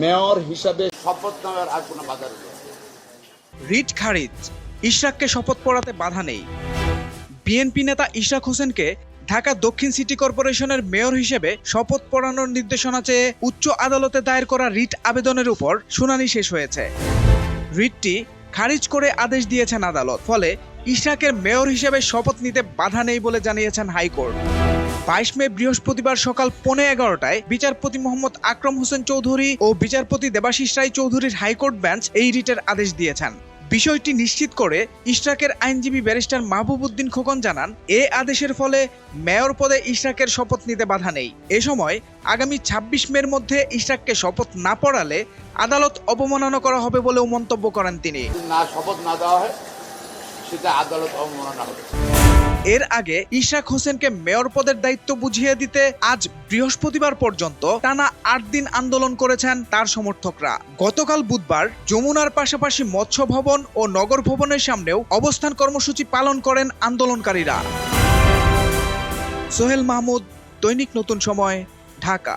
Mayor হিসাবে শপথ নেওয়ার আর কোনো বাধা রিট খারিজ ইশরাককে শপথ পড়াতে বাধা নেই। বিএনপি নেতা ইশরাক হোসেনকে ঢাকা দক্ষিণ সিটি কর্পোরেশনের মেয়র হিসেবে শপথ পড়ানোর নির্দেশনা চেয়ে উচ্চ আদালতে দায়ের করা রিট আবেদনের উপর শুনানি শেষ হয়েছে। রিটটি খারিজ করে আদেশ দিয়েছেন আদালত, ফলে ইশরাকের মেয়র হিসেবে শপথ নিতে বাধা নেই বলে জানিয়েছেন হাইকোর্ট। বাইশ মে বৃহস্পতিবার সকাল পৌনে এগারোটায় বিচারপতি মোহাম্মদ আকরম হোসেন চৌধুরী ও বিচারপতি দেবাশিস রায় চৌধুরীর হাইকোর্ট বেঞ্চ এই রিটের আদেশ দিয়েছেন। বিষয়টি নিশ্চিত করে ইশরাকের আইনজীবী ব্যারিস্টার মাহবুব উদ্দিন খোকন জানান, এ আদেশের ফলে মেয়র পদে ইশরাকের শপথ নিতে বাধা নেই। এ সময় আগামী ছাব্বিশ মের মধ্যে ইশরাককে শপথ না পড়ালে আদালত অবমাননা করা হবে বলেও মন্তব্য করেন তিনি। না শপথ না দেওয়া হয় সেটা আদালত অবমাননা হবে এর আগে ইশরাক হোসেনকে মেয়র পদের দায়িত্ব বুঝিয়ে দিতে আজ বৃহস্পতিবার পর্যন্ত টানা আট দিন আন্দোলন করেছেন তার সমর্থকরা। গতকাল বুধবার যমুনার পাশাপাশি মৎস্য ভবন ও নগর ভবনের সামনেও অবস্থান কর্মসূচি পালন করেন আন্দোলনকারীরা। সোহেল মাহমুদ, দৈনিক নতুন সময়, ঢাকা।